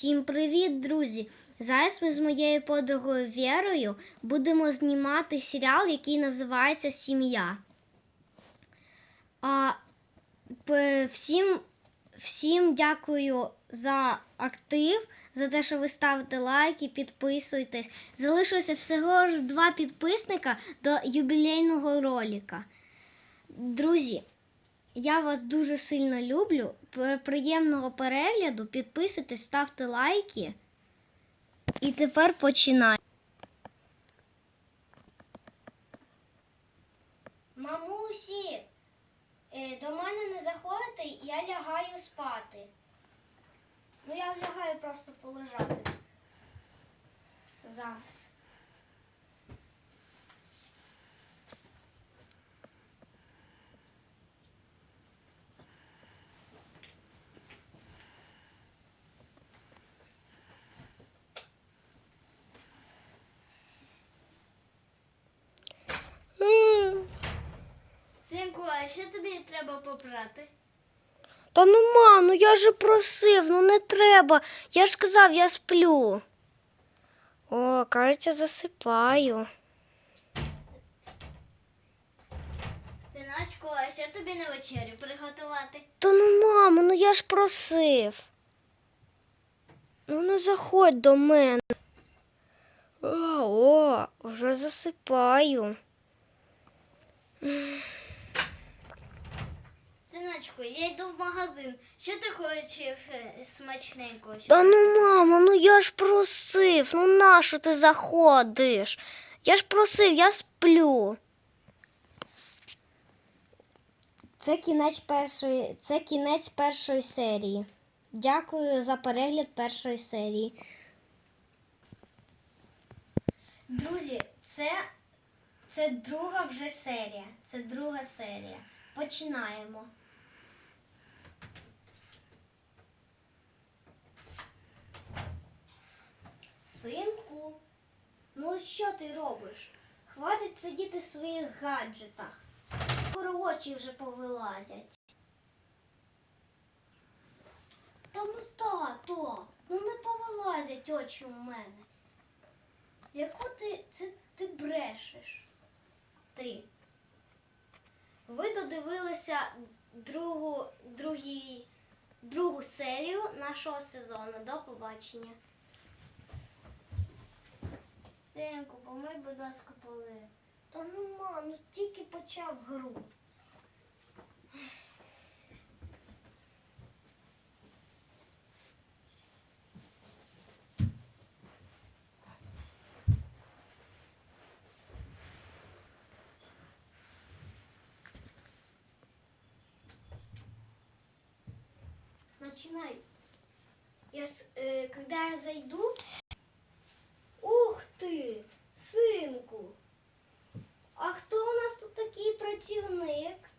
Всім привіт, друзі! Зараз ми з моєю подругою Вірою будемо знімати серіал, який називається Сім'я. А, всім, всім дякую за актив, за те, що ви ставите лайки, підписуєтесь. Залишилося всього ж два підписника до юбілейного ролика. Друзі, я вас дуже сильно люблю. Приємного перегляду. Підписуйтесь, ставте лайки. І тепер починаємо. Мамусі, е, до мене не заходите, я лягаю спати. Ну, я лягаю просто полежати. Зараз. Синку, а що тобі треба попрати? Та нема, ну я же просив, ну не треба. Я ж казав, я сплю. О, кажеться, засипаю. Синочку, а що тобі на вечерю приготувати? Та ну, мамо, ну я ж просив. Ну не заходь до мене. О, о, вже засипаю. Синочку, я йду в магазин. Що ти хочеш е, смачненького? Та ну, мамо, ну я ж просив. Ну нащо ти заходиш? Я ж просив, я сплю. Це кінець першої, це кінець першої серії. Дякую за перегляд першої серії. Друзі, це, це друга вже серія. Це друга серія. Починаємо. Синку, ну що ти робиш? Хватить сидіти в своїх гаджетах. Скоро очі вже повилазять. Та ну тато, ну не повилазять очі у мене. Яку ти це ти брешеш? Ти. Ви додивилися другу, другий, другу серію нашого сезону. До побачення. Синку, помий, будь ласка, поли. Та ну ма, ну тільки почав гру. Начинай. Я, э, когда я зайду... Ух ты, синку! А хто у нас тут такий працівник?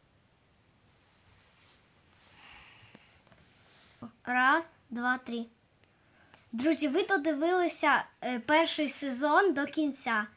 Раз, два, три. Друзі, ви додивилися е, перший сезон до кінця.